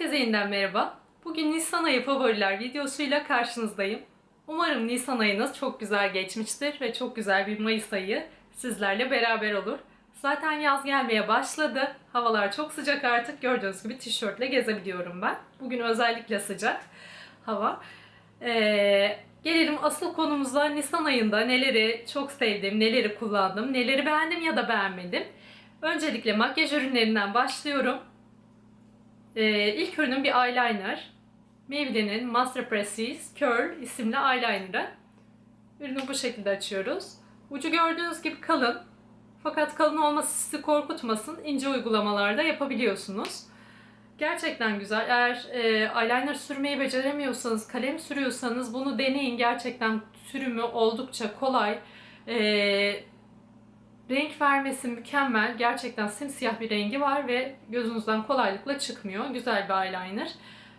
Herkese yeniden merhaba. Bugün Nisan ayı favoriler videosuyla karşınızdayım. Umarım Nisan ayınız çok güzel geçmiştir ve çok güzel bir Mayıs ayı sizlerle beraber olur. Zaten yaz gelmeye başladı. Havalar çok sıcak artık. Gördüğünüz gibi tişörtle gezebiliyorum ben. Bugün özellikle sıcak hava. Ee, gelelim asıl konumuza Nisan ayında neleri çok sevdim, neleri kullandım, neleri beğendim ya da beğenmedim. Öncelikle makyaj ürünlerinden başlıyorum. Ee, ilk ürünüm bir eyeliner. Maybelline'in Master Prestige Curl isimli eyeliner'ı. Ürünü bu şekilde açıyoruz. Ucu gördüğünüz gibi kalın. Fakat kalın olması sizi korkutmasın. İnce uygulamalarda yapabiliyorsunuz. Gerçekten güzel. Eğer e, eyeliner sürmeyi beceremiyorsanız, kalem sürüyorsanız bunu deneyin. Gerçekten sürümü oldukça kolay. E, renk vermesi mükemmel. Gerçekten simsiyah bir rengi var ve gözünüzden kolaylıkla çıkmıyor. Güzel bir eyeliner.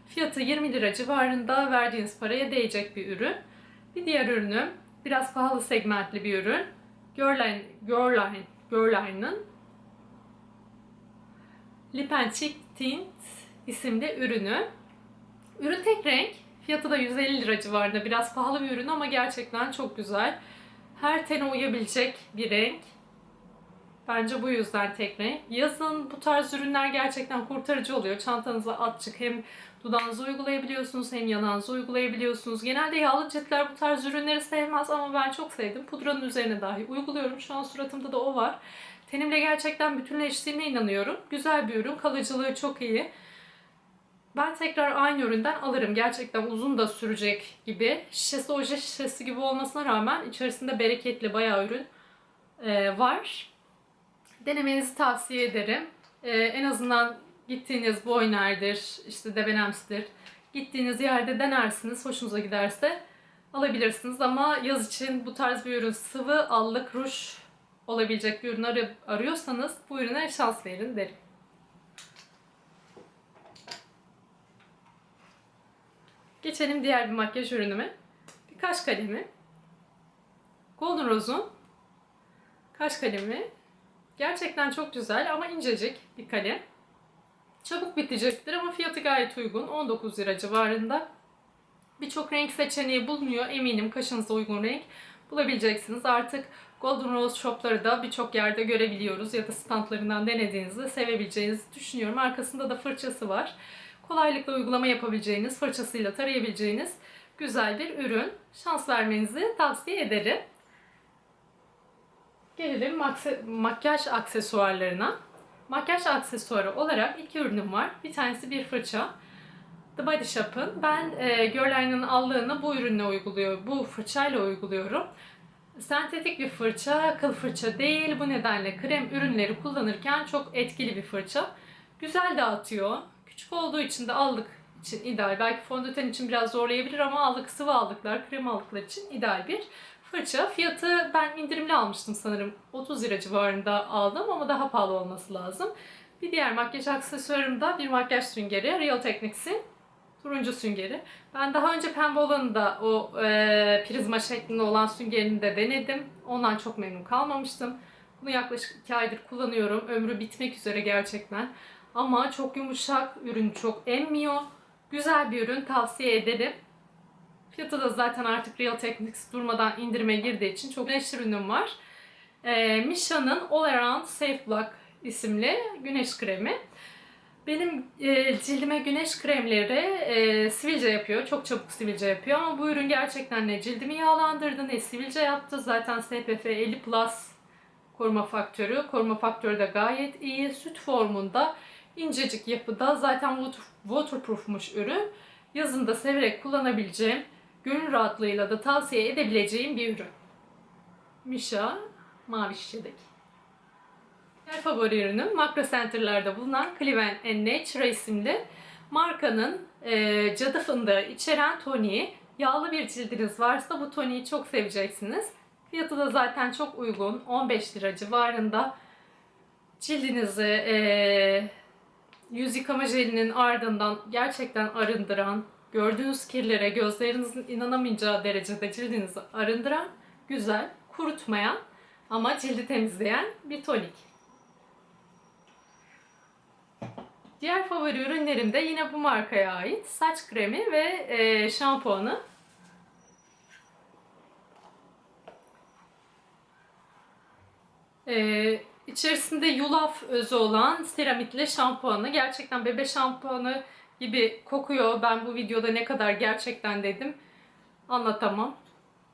Fiyatı 20 lira civarında verdiğiniz paraya değecek bir ürün. Bir diğer ürünüm biraz pahalı segmentli bir ürün. Girline, Girline, Girline'ın Lip and Cheek Tint isimli ürünü. Ürün tek renk. Fiyatı da 150 lira civarında. Biraz pahalı bir ürün ama gerçekten çok güzel. Her tene uyabilecek bir renk. Bence bu yüzden tek. Yazın bu tarz ürünler gerçekten kurtarıcı oluyor. Çantanıza atçık hem dudağınıza uygulayabiliyorsunuz hem yanağınıza uygulayabiliyorsunuz. Genelde yağlı ciltler bu tarz ürünleri sevmez ama ben çok sevdim. Pudranın üzerine dahi uyguluyorum. Şu an suratımda da o var. Tenimle gerçekten bütünleştiğine inanıyorum. Güzel bir ürün. Kalıcılığı çok iyi. Ben tekrar aynı üründen alırım. Gerçekten uzun da sürecek gibi. Şişesi oje şişesi gibi olmasına rağmen içerisinde bereketli bayağı ürün e, var. Denemenizi tavsiye ederim. E, en azından gittiğiniz Boyner'dir, işte Debenems'tir. Gittiğiniz yerde denersiniz. Hoşunuza giderse alabilirsiniz. Ama yaz için bu tarz bir ürün sıvı, allık, ruj olabilecek bir ürün ar- arıyorsanız bu ürüne şans verin derim. Geçelim diğer bir makyaj ürünüme. Bir kaş kalemi. Golden Rose'un kaş kalemi. Gerçekten çok güzel ama incecik bir kalem. Çabuk bitecektir ama fiyatı gayet uygun. 19 lira civarında. Birçok renk seçeneği bulunuyor. Eminim kaşınıza uygun renk bulabileceksiniz. Artık Golden Rose shopları da birçok yerde görebiliyoruz ya da standlarından denediğinizde sevebileceğinizi düşünüyorum. Arkasında da fırçası var. Kolaylıkla uygulama yapabileceğiniz, fırçasıyla tarayabileceğiniz güzel bir ürün. Şans vermenizi tavsiye ederim. Gelelim makyaj aksesuarlarına. Makyaj aksesuarı olarak iki ürünüm var. Bir tanesi bir fırça. The Body Shop'ın. Ben e, Girline'ın allığını bu ürünle uyguluyor, bu fırçayla uyguluyorum. Sentetik bir fırça, kıl fırça değil. Bu nedenle krem ürünleri kullanırken çok etkili bir fırça. Güzel dağıtıyor. Küçük olduğu için de allık için ideal. Belki fondöten için biraz zorlayabilir ama allık sıvı allıklar, krem allıklar için ideal bir fırça. Fiyatı ben indirimli almıştım sanırım. 30 lira civarında aldım ama daha pahalı olması lazım. Bir diğer makyaj aksesuarım da bir makyaj süngeri. Real Techniques'in turuncu süngeri. Ben daha önce pembe olanı da o e, prizma şeklinde olan süngerini de denedim. Ondan çok memnun kalmamıştım. Bunu yaklaşık 2 aydır kullanıyorum. Ömrü bitmek üzere gerçekten. Ama çok yumuşak, ürün çok emmiyor. Güzel bir ürün tavsiye ederim. Fiyatı da zaten artık Real Techniques durmadan indirime girdiği için çok güneş ürünüm var. E, Misha'nın All Around Safe Block isimli güneş kremi. Benim e, cildime güneş kremleri e, sivilce yapıyor. Çok çabuk sivilce yapıyor ama bu ürün gerçekten ne cildimi yağlandırdı ne sivilce yaptı. Zaten SPF 50 Plus koruma faktörü. Koruma faktörü de gayet iyi. Süt formunda incecik yapıda zaten water, waterproofmuş ürün. Yazında severek kullanabileceğim, gönül rahatlığıyla da tavsiye edebileceğim bir ürün. Misha mavi şişedeki. Diğer favori ürünüm Makro Center'larda bulunan Clean and Nature isimli markanın e, cadı fındığı içeren toniği. Yağlı bir cildiniz varsa bu toniği çok seveceksiniz. Fiyatı da zaten çok uygun. 15 lira civarında. Cildinizi e, yüz yıkama jelinin ardından gerçekten arındıran, gördüğünüz kirlere gözlerinizin inanamayacağı derecede cildinizi arındıran, güzel, kurutmayan ama cildi temizleyen bir tonik. Diğer favori ürünlerim de yine bu markaya ait. Saç kremi ve e, şampuanı. Ee, içerisinde yulaf özü olan seramitli şampuanı. Gerçekten bebe şampuanı gibi kokuyor. Ben bu videoda ne kadar gerçekten dedim anlatamam.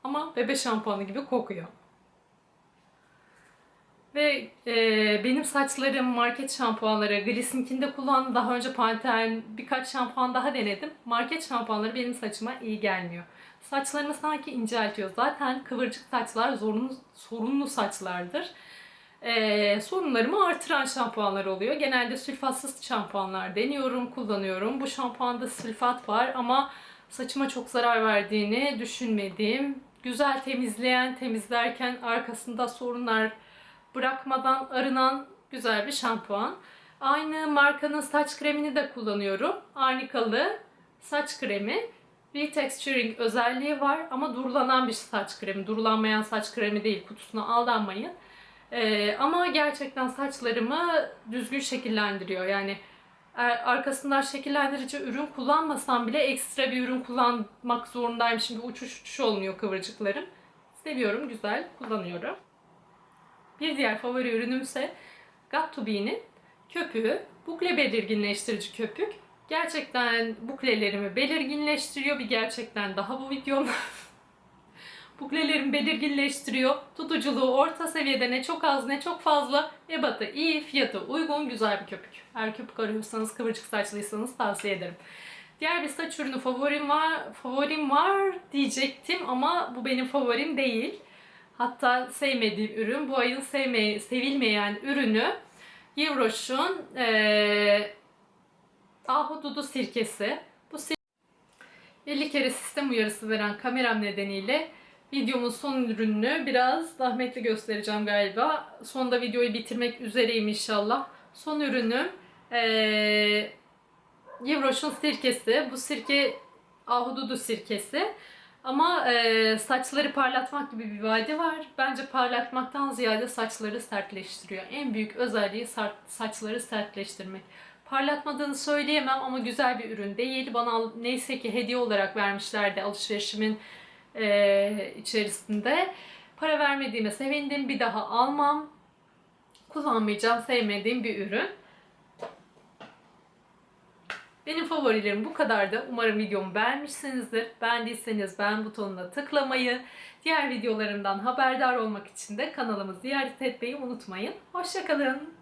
Ama bebe şampuanı gibi kokuyor. Ve e, benim saçlarım market şampuanları, Gliss'inkinde kullandım. Daha önce Pantene birkaç şampuan daha denedim. Market şampuanları benim saçıma iyi gelmiyor. Saçlarımı sanki inceltiyor. Zaten kıvırcık saçlar zorunlu, sorunlu saçlardır. E, sorunlarımı artıran şampuanlar oluyor. Genelde sülfatsız şampuanlar deniyorum, kullanıyorum. Bu şampuanda sülfat var ama saçıma çok zarar verdiğini düşünmediğim, güzel temizleyen, temizlerken arkasında sorunlar bırakmadan arınan güzel bir şampuan. Aynı markanın saç kremini de kullanıyorum. Arnikalı saç kremi. Retexturing özelliği var ama durulanan bir saç kremi. Durulanmayan saç kremi değil. Kutusuna aldanmayın. Ee, ama gerçekten saçlarımı düzgün şekillendiriyor. Yani eğer arkasından şekillendirici ürün kullanmasam bile ekstra bir ürün kullanmak zorundayım. Şimdi uçuş uçuş olmuyor kıvırcıklarım. Seviyorum, güzel, kullanıyorum. Bir diğer favori ürünüm ise Got To Be'nin köpüğü. Bukle belirginleştirici köpük. Gerçekten buklelerimi belirginleştiriyor. Bir gerçekten daha bu videomda. Buklelerimi belirginleştiriyor. Tutuculuğu orta seviyede ne çok az ne çok fazla. Ebatı iyi, fiyatı uygun, güzel bir köpük. Eğer köpük arıyorsanız, kıvırcık saçlıysanız tavsiye ederim. Diğer bir saç ürünü favorim var, favorim var diyecektim ama bu benim favorim değil. Hatta sevmediğim ürün, bu ayın sevmeye, sevilmeyen ürünü Yivroş'un eee ahududu sirkesi. Bu sir 50 kere sistem uyarısı veren kameram nedeniyle videomun son ürününü biraz zahmetli göstereceğim galiba. Sonunda videoyu bitirmek üzereyim inşallah. Son ürünüm eee Yivroş'un sirkesi. Bu sirke ahududu sirkesi. Ama e, saçları parlatmak gibi bir vaadi var. Bence parlatmaktan ziyade saçları sertleştiriyor. En büyük özelliği sa- saçları sertleştirmek. Parlatmadığını söyleyemem ama güzel bir ürün değil. Bana neyse ki hediye olarak vermişlerdi alışverişimin e, içerisinde. Para vermediğime sevindim. Bir daha almam. Kullanmayacağım, sevmediğim bir ürün. Benim favorilerim bu kadardı. Umarım videomu beğenmişsinizdir. Beğendiyseniz beğen butonuna tıklamayı, diğer videolarımdan haberdar olmak için de kanalımı ziyaret etmeyi unutmayın. Hoşçakalın.